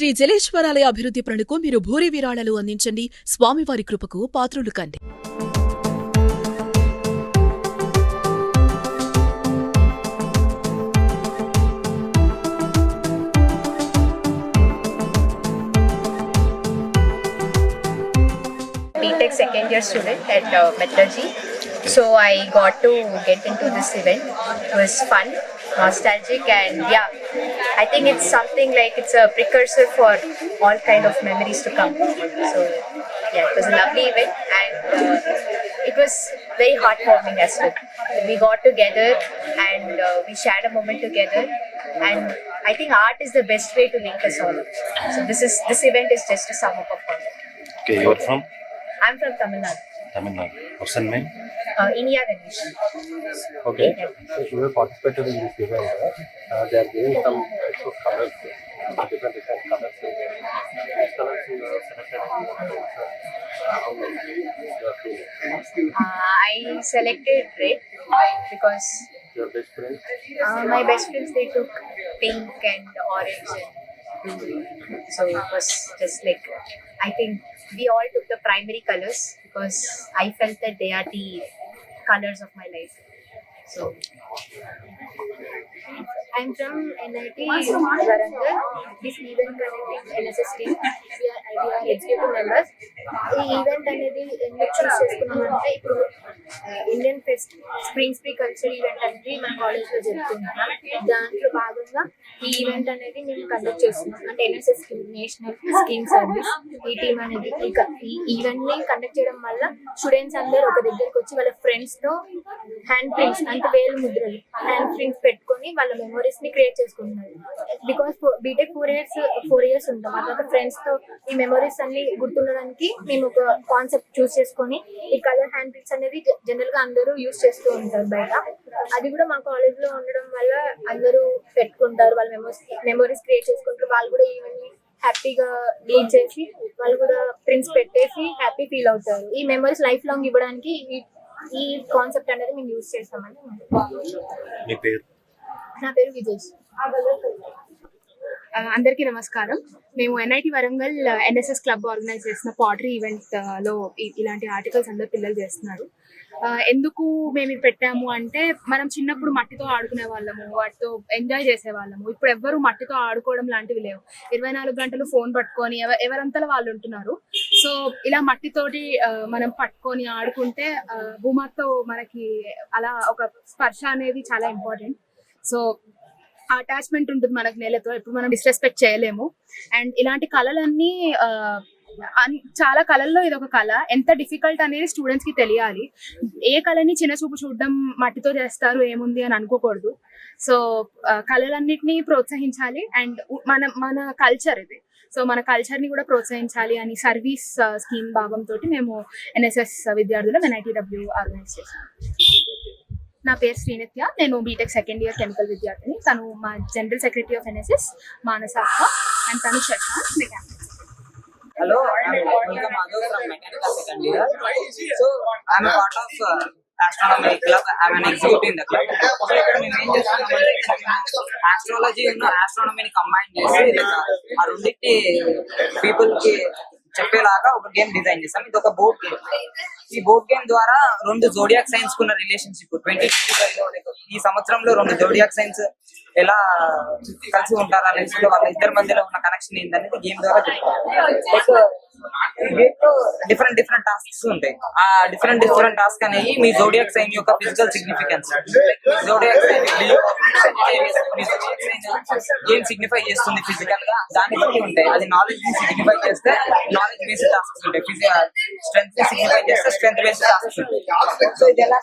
శ్రీ జలేశ్వరాలయ అభివృద్ధి పనులకు మీరు భూరి విరాళాలు అందించండి. స్వామివారి కృపకు పాత్రులు కండి. B Tech second year student at uh, So I got to get into this event. It was fun, nostalgic, and yeah, I think it's something like it's a precursor for all kind of memories to come. So yeah, it was a lovely event, and uh, it was very heartwarming as well. We got together and uh, we shared a moment together, and I think art is the best way to link us all. So this is this event is just a sum up of all. Okay, you're from I'm from Tamil Nadu, Tamil Nadu. What's your name? Uh, Inia Ganesh. Okay, so you have participated in this event. Uh, they are giving some types of colors, uh, different different colors. Which colors you have selected and what colors, uh, how you are? I selected red because Your best friend, uh, my best friends they took pink and orange and blue. So it was just like I think we all took the primary colors because I felt that they are the colors of my life. So I'm from NIT Warangal. This event connecting NSS team. We are, we are executive members. ఈ event అనేది ఎందుకు choose చేసుకున్నామంటే ఇప్పుడు Indian fest spring spree culture event అనేది మన కాలేజ్లో జరుగుతుంటున్నాం దాంట్లో భాగంగా ఈ ఈవెంట్ అనేది మేము కండక్ట్ చేస్తున్నాం. అంటే ఎన్ఎస్ఎస్ నేషనల్ స్కీమ్ సర్వీస్ ఈ టీమ్ అనేది ఈ ఈ ఈవెంట్ని కండక్ట్ చేయడం వల్ల స్టూడెంట్స్ అందరూ ఒక దగ్గరికి వచ్చి వాళ్ళ ఫ్రెండ్స్తో హ్యాండ్ ప్రింట్స్ అంటే వేలు ముద్రలు హ్యాండ్ ప్రింట్స్ పెట్టుకొని వాళ్ళ మెమోరీస్ని క్రియేట్ చేసుకుంటున్నారు. Because B Tech four years four years ఉంటాం. ఆ తర్వాత ఫ్రెండ్స్తో ఈ మెమరీస్ అన్ని గుర్తుండడానికి మేము ఒక కాన్సెప్ట్ చూస్ చేసుకొని ఈ కలర్ హ్యాండ్ ప్రింట్స్ అనేది జనరల్గా అందరూ యూస్ చేస్తూ ఉంటారు బయట. అది కూడా మా కాలేజ్లో ఉండడం వల్ల అందరూ పెట్టుకుంటారు వాళ్ళ మెమరీస్ మెమరీస్ క్రియేట్ చేసుకుంటారు వాళ్ళు కూడా ఈవెన్ హ్యాపీగా లీడ్ చేసి వాళ్ళు కూడా ప్రింట్స్ పెట్టేసి హ్యాపీ ఫీల్ అవుతారు. ఈ మెమరీస్ లైఫ్ లాంగ్ ఇవ్వడానికి ఈ ఈ కాన్సెప్ట్ అనేది మేము యూస్ చేస్తామని నా పేరు విజేష్. అందరికీ నమస్కారం. మేము NIT Warangal NSS club organise చేసిన పాటరీ ఈవెంట్లో ఇలాంటి ఆర్టికల్స్ అందరు పిల్లలు చేస్తున్నారు. ఎందుకు మేము ఇది పెట్టాము అంటే మనం చిన్నప్పుడు మట్టితో ఆడుకునే వాళ్ళము వాటితో ఎంజాయ్ చేసే వాళ్ళము ఇప్పుడు ఎవ్వరు మట్టితో ఆడుకోవడం లాంటివి లేవు. ఇరవై నాలుగు గంటలు ఫోన్ పట్టుకొని ఎవ- ఎవరంతలో వాళ్ళు ఉంటున్నారు. సో ఇలా మట్టితోటి మనం పట్టుకొని ఆడుకుంటే ఆ, భూమాతో మనకి అలా ఒక స్పర్శ అనేది చాలా ఇంపార్టెంట్. సో అటాచ్మెంట్ ఉంటుంది మనకు నేలతో ఇప్పుడు మనం డిస్రెస్పెక్ట్ చేయలేము. అండ్ ఇలాంటి కళలన్నీ అన్- చాలా కళల్లో ఇది ఒక కళ. ఎంత డిఫికల్ట్ అనేది స్టూడెంట్స్కి తెలియాలి. ఏ కళని చిన్న చూపు చూడడం మట్టితో చేస్తారు ఏముంది అని అనుకోకూడదు. సో కళలన్నిటిని ప్రోత్సహించాలి. అండ్ మన మన కల్చర్ ఇది. సో మన కల్చర్ని కూడా ప్రోత్సహించాలి అని సర్వీస్ స్కీమ్ భాగంతో మేము ఎన్ఎస్ఎస్ విద్యార్థులు ఎన్ఐటిడబ్ల్యూ ఆర్గనైజ్ చేసాం నా పేరు శ్రీనిత్య. నేను బీటెక్ సెకండ్ ఇయర్ కెమికల్ విద్యార్థిని. తను మా general secretary of NSS Manasa and తను Shashant mechanics Hello, I'm Mulka Madhav from Mechanical Second So, I'm a part of uh, astronomy club. I'm an executive ఇక్కడ మేము ఏం చేస్తున్నామంటే ఆస్ట్రాలజీ ఉన్న ఆస్ట్రానమీని combine చేసి ఆ రెండింటి పీపుల్కి చెప్పేలాగా ఒక గేమ్ డిజైన్ చేసాం ఇది ఒక బోర్డ్ గేమ్ ఈ బోర్డ్ గేమ్ ద్వారా రెండు జోడియాక్ సైన్స్ కున్న రిలేషన్షిప్ ట్వంటీ ట్వంటీ ఫైవ్లో ఈ సంవత్సరంలో రెండు జోడియాక్ సైన్స్ ఎలా కలిసి ఉంటారా లేకపోతే వాళ్ళ ఇద్దరి మధ్యలో ఉన్న కనెక్షన్ ఏందనేది గేమ్ ద్వారా డిఫరెంట్ డిఫరెంట్ టాస్క్స్ ఉంటాయి. ఆ డిఫరెంట్ డిఫరెంట్ టాస్క్ అనేవి మీ జోడియాక్ సైన్ యొక్క ఫిజికల్ సిగ్నిఫికెన్స్. జోడియాక్ సైన్ ఏం సిగ్నిఫై చేస్తుంది ఫిజికల్గా? దాన్ని బట్టి ఉంటాయి. అది నాలెడ్జ్ని సిగ్నిఫై చేస్తే నాలెడ్జ్ బేస్డ్ టాస్క్స్ ఉంటాయి. స్ట్రెంత్ని సిగ్నిఫై చేస్తే స్ట్రెంత్ బేస్డ్ టాస్క్స్ ఉంటాయి. సో ఇది ఎలా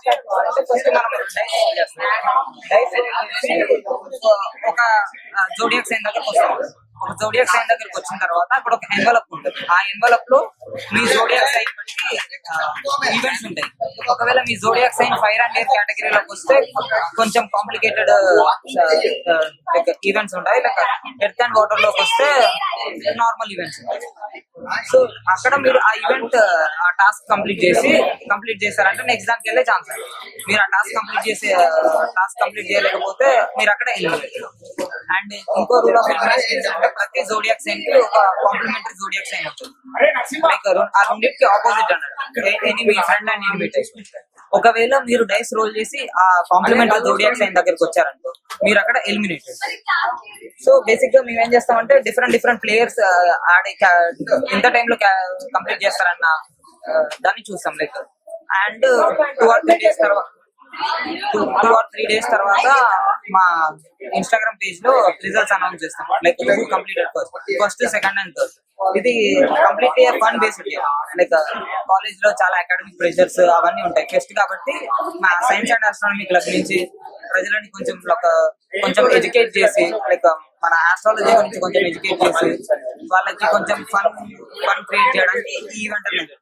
ఫస్ట్ మనం డైస్ చేస్తాం. డైస్ ఒక జోడియాక్ సైన్ దగ్గరకు వస్తాం ఒక జోడియాక్ సైన్ దగ్గరకు వచ్చిన తర్వాత అక్కడ ఒక ఎన్వలప్ ఉంటుంది. ఆ ఎన్వలప్లో మీ జోడియాక్ సైన్ బట్టి ఈవెంట్స్ ఉంటాయి. ఒకవేళ మీ zodiac sign fire and air కేటగిరీలోకి వస్తే కొంచెం కాంప్లికేటెడ్ ఈవెంట్స్ ఉంటాయి. లైక్ ఎర్త్ అండ్ వాటర్లోకి వస్తే నార్మల్ ఈవెంట్స్ ఉంటాయి. సో అక్కడ మీరు ఆ ఈవెంట్ ఆ టాస్క్ కంప్లీట్ చేసి కంప్లీట్ చేశారంటే నెక్స్ట్ దానికి వెళ్ళే ఛాన్స్ మీరు ఆ టాస్క్ కంప్లీట్ చేసి టాస్క్ కంప్లీట్ చేయలేకపోతే మీరు అక్కడ ఎలిమినేట్ అండ్ ఇంకో రూల్ ఆఫ్ ఏంటంటే ప్రతి జోడియాక్ సైన్కి ఒక కాంప్లిమెంటరీ జోడియాక్ సైన్ ఉంటుంది. లైక్ ఆ రెండింటికి ఆపోజిట్ అన్నట్టు. ఎనిమి ఫ్రెండ్ అండ్ ఒకవేళ మీరు డైస్ రోల్ చేసి ఆ కాంప్లిమెంటరీ జోడియాక్ సైన్ దగ్గరికి వచ్చారనుకో మీరు అక్కడ ఎలిమినేటెడ్ సో బేసిక్గా మేము ఏం చేస్తామంటే డిఫరెంట్ డిఫరెంట్ ప్లేయర్స్ ఆడే ఎంత టైంలో కంప్లీట్ చేస్తారన్న దాన్ని చూస్తాం like and two or three days తర్వాత two two or three days తర్వాత మా ఇన్స్టాగ్రామ్ పేజ్లో రిజల్ట్స్ అనౌన్స్ చేస్తాం. Like completed first first second and third ఇది కంప్లీట్ ఫన్ బేస్డ్ లైక్ కాలేజ్లో చాలా అకాడమిక్ ప్రెషర్స్ అవన్నీ ఉంటాయి. ఫెస్ట్ కాబట్టి మా సైన్స్ అండ్ ఆస్ట్రానమీ క్లబ్ నుంచి ప్రజలని కొంచెం ఒక కొంచెం ఎడ్యుకేట్ చేసి లైక్ uh, మన ఆస్ట్రాలజీ గురించి కొంచెం ఎడ్యుకేట్ చేసి వాళ్ళకి కొంచెం ఫన్ ఫన్ క్రియేట్ చేయడానికి ఈ ఈవెంట్ అనేది